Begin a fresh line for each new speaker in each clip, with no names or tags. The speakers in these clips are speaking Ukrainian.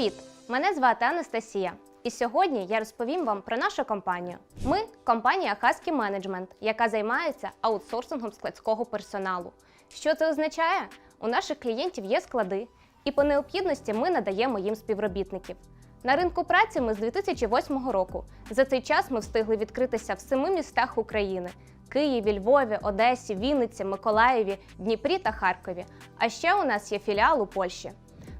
Привіт! Мене звати Анастасія. І сьогодні я розповім вам про нашу компанію. Ми компанія Husky Management, яка займається аутсорсингом складського персоналу. Що це означає? У наших клієнтів є склади, і по необхідності ми надаємо їм співробітників. На ринку праці ми з 2008 року. За цей час ми встигли відкритися в семи містах України: Києві, Львові, Одесі, Вінниці, Миколаєві, Дніпрі та Харкові. А ще у нас є філіал у Польщі.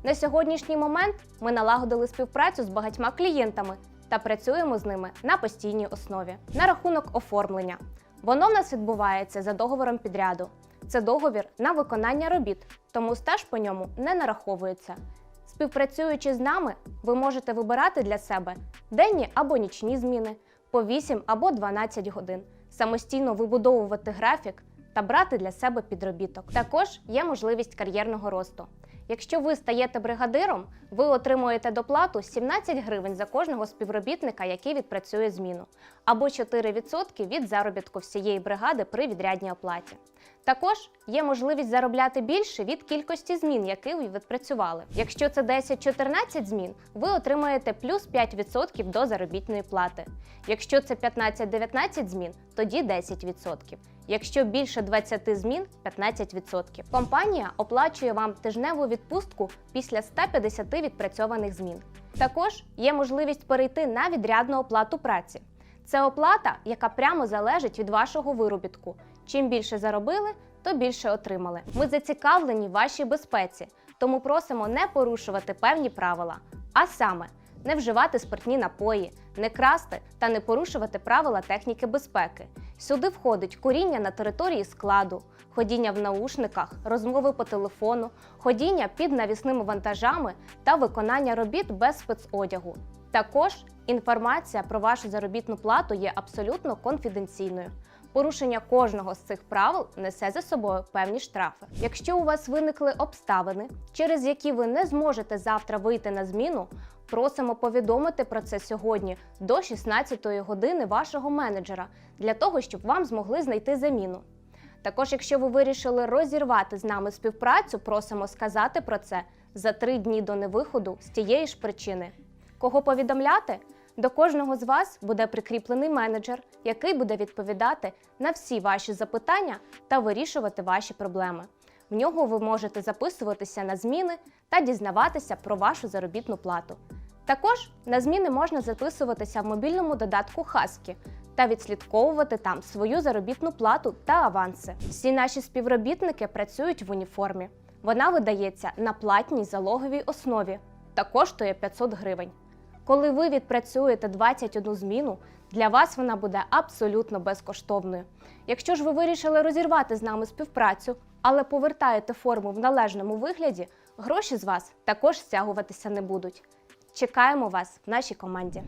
На сьогоднішній момент ми налагодили співпрацю з багатьма клієнтами та працюємо з ними на постійній основі. На рахунок оформлення. Воно в нас відбувається за договором підряду. Це договір на виконання робіт, тому стаж по ньому не нараховується. Співпрацюючи з нами, ви можете вибирати для себе денні або нічні зміни по 8 або 12 годин, самостійно вибудовувати графік та брати для себе підробіток. Також є можливість кар'єрного росту. Якщо ви стаєте бригадиром, ви отримуєте доплату 17 гривень за кожного співробітника, який відпрацює зміну, або 4% від заробітку всієї бригади при відрядній оплаті. Також є можливість заробляти більше від кількості змін, які ви відпрацювали. Якщо це 10-14 змін, ви отримаєте плюс 5% до заробітної плати. Якщо це 15-19 змін, тоді 10%. Якщо більше 20 змін 15%. Компанія оплачує вам тижневу відпустку після 150 відпрацьованих змін. Також є можливість перейти на відрядну оплату праці. Це оплата, яка прямо залежить від вашого виробітку. Чим більше заробили, то більше отримали. Ми зацікавлені в вашій безпеці, тому просимо не порушувати певні правила. А саме, не вживати спиртні напої, не красти та не порушувати правила техніки безпеки. Сюди входить куріння на території складу, ходіння в наушниках, розмови по телефону, ходіння під навісними вантажами та виконання робіт без спецодягу. Також інформація про вашу заробітну плату є абсолютно конфіденційною. Порушення кожного з цих правил несе за собою певні штрафи. Якщо у вас виникли обставини, через які ви не зможете завтра вийти на зміну, просимо повідомити про це сьогодні до 16-ї години вашого менеджера для того, щоб вам змогли знайти заміну. Також, якщо ви вирішили розірвати з нами співпрацю, просимо сказати про це за три дні до невиходу з тієї ж причини. Кого повідомляти? До кожного з вас буде прикріплений менеджер, який буде відповідати на всі ваші запитання та вирішувати ваші проблеми. В нього ви можете записуватися на зміни та дізнаватися про вашу заробітну плату. Також на зміни можна записуватися в мобільному додатку Husky та відслідковувати там свою заробітну плату та аванси. Всі наші співробітники працюють в уніформі. Вона видається на платній залоговій основі та коштує 500 гривень. Коли ви відпрацюєте 21 зміну, для вас вона буде абсолютно безкоштовною. Якщо ж ви вирішили розірвати з нами співпрацю, але повертаєте форму в належному вигляді, гроші з вас також стягуватися не будуть. Чекаємо вас в нашій команді.